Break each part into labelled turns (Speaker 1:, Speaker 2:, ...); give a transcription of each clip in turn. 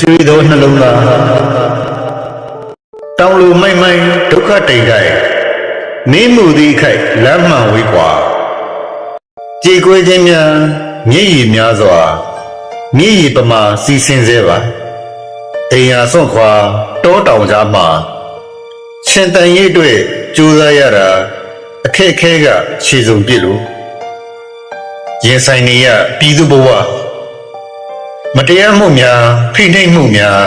Speaker 1: ကျွေးသောနှလုံးသားတောင်လူမိုက်မိုက်ဒုက္ခတိမ်တိုင်းနင်းမှုသည်ခိုက်လမ်းမှန်ဝေးကွာကြေကွေးခြင်းများမျက်ရည်များစွာမျက်ရည်ပမာစီစင်စေပါအိမ်ယာစွန့်ခွာတောတောင်ကြားမှာရှင်တန်ရိပ်တွေ့ကြိုးစားရတာအခက်အခဲကခြေစုံပြစ်လို့ရင်ဆိုင်နေရပြည်သူဘဝ မတရားမှုများဖိနှိပ်မှုများ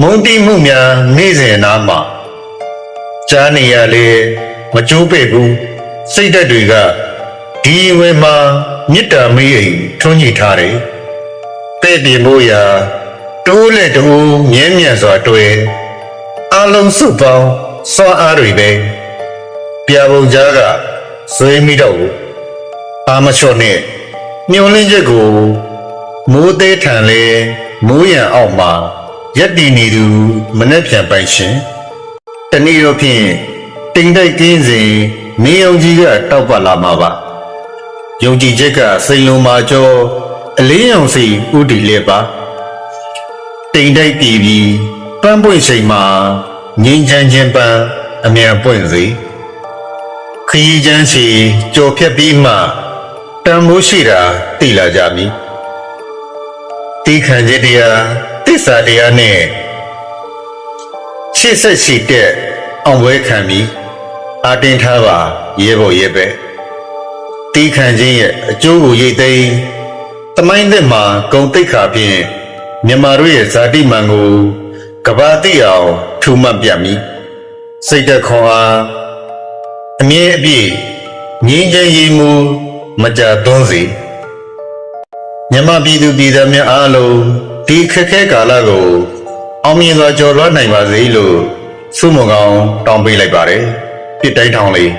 Speaker 1: မုန်းတိမှုများနေ့စဉ်အနားမှာကြားနေရလေမကြိုးပဲ့ဘူးစိတ်ဓာတ်တွေကဒီဝဲမှာမေတ္တာမေးအိမ်ထွန်းညှိထားတယ်တဲ့့ပြင်ဖို့ရာတိုးလက်တူမြဲမြံစွာတွေ့အလုံးစုပေါင်းစွာအားတွေပဲပြပုံကြားကဆွေးမိတော့ဘူးအာမလျှော့နဲ့ညှို့လင်းချက်ကို မိုးသေးထန်လေမိုးရံအောက်မှာရက်တည်နေသူမနှက်ပြန်ပိုင်ရှင်တနေ့တော့ဖြင့်တိမ်တိုက်ကင်းစဉ်နေအောင်ကြီးကတောက်ပတ်လာမှာပါယုံကြည်ချက်ကစိန်လုံးမာကျော်အလေးအောင်စီဥတီလေပါတိမ်တိုက်ပြည်ပြီးပန်းပွင့်ချိန်မှာငင်းချမ်းချင်းပန်းအမြန်ပွင့်စေခရီးချမ်းစီကြော်ဖြတ်ပြီးမှတန်မိုးရှိတာသိလာကြမည် တိခံခြင်းတရားတစ္ဆာတရားနဲ့ရှေ့ဆက်ရှိတဲ့အောင်ပွဲခံပြီးအာတင်ထားပါရဲဘော်ရဲပဲတိခံခြင်းရဲ့အကျိုးကိုရိတ်သိမ်းတမိုင်းသက်မှာဂုံတိတ်ခါဖြင့်မြန်မာတို့ရဲ့ဇာတိမှန်ကိုကဘာတိအောင်ထူမှတ်ပြမည်စိတ်သက်ခွန်အားအမြဲအပြည့်ငြင်းချမ်းရည်မူမကြသွန်းစေ မြန်မာပြည်သူပြည်သားများအားလုံးဒီခက်ခဲကာလကိုအောင်မြင်စွာကျော်လွှားနိုင်ပါစေလို့ဆုမွန်ကောင်းတောင်းပေးလိုက်ပါတယ်ပြစ်တိုင်းထောင်လေး